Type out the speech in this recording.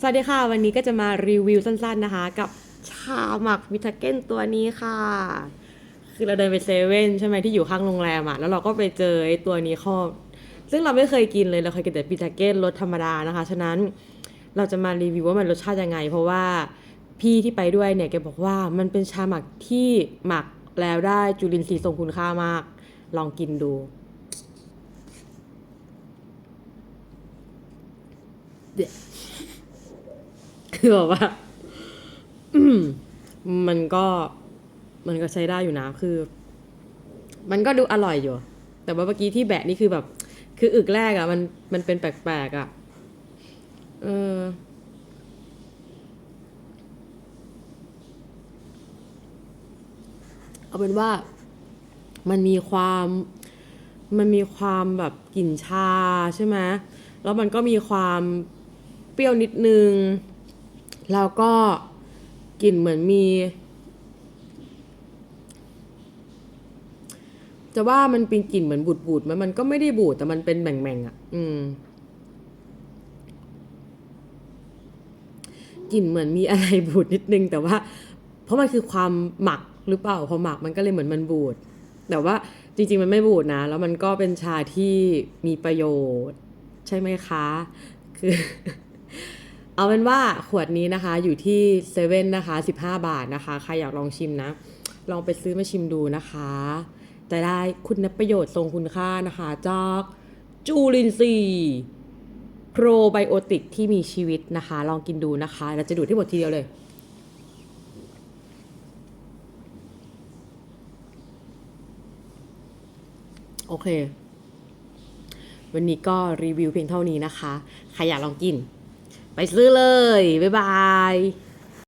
สวัสดีค่ะ วันนี้ก็จะมารีวิวสั้นๆนะคะ กับชาหมักวิทาเก้นตัวนี้ค่ะ คือเราเดินไปเซเว่นใช่ไหมที่อยู่ข้างโรงแรมอะแล้วเราก็ไปเจอไอ้ตัวนี้ข้อซึ่งเราไม่เคยกินเลยเราเคยกินแต่วิทาเก้นรสธรรมดานะคะ ฉะนั้นเราจะมารีวิวว่ามันรสชาติยังไง เพราะว่าพี่ที่ไปด้วยเนี่ยแกบอกว่ามันเป็นชาหมักที่หมักแล้วได้จุลินทรีย์ทรงคุณค่ามาก ลองกินดูเด คือแบบว่ามมันก็มันก็ใช้ได้อยู่นะคือ มันก็ดูอร่อยอยู่ แต่ว่าเมื่อกี้ที่แบะนี่คือแบบ คืออึกแรกอะ่ะ มันมันเป็นแปลกๆอะ่ะเออเอาเป็นว่ามันมีความมันมีความแบบกลิ่นชาใช่ไหมแล้วมันก็มีความเปรี้ยวนิดนึง แล้วก็กลิ่นเหมือนมี จะว่ามันเป็นกลิ่นเหมือนบูดบูดๆไหมมันก็ไม่ได้บูดแต่มันเป็นแหม่งๆอะ อืมกลิ่นเหมือนมีอะไรบูดนิดนึง แต่ว่า เพราะมันคือความหมักหรือเปล่าพอหมักมันก็เลยเหมือนมันบูด แต่ว่าจริง ๆ มันไม่บูดนะ แล้วมันก็เป็นชาที่มีประโยชน์ ใช่ไหมคะ คือ เอาเป็นว่าขวดนี้นะคะอยู่ที่เซเว่นนะคะ 15 บาทนะคะ ใครอยากลองชิมนะ ลองไปซื้อมาชิมดูนะคะ จะได้คุณประโยชน์ทรงคุณค่านะคะจากจูลินซีย์โปรไบโอติกที่มีชีวิตนะคะ ลองกินดูนะคะเราจะดูดที่หมดทีเดียวเลยโอเค วันนี้ก็รีวิวเพียงเท่านี้นะคะ ใครอยากลองกิน ไปซื้อเลย บ๊ายบาย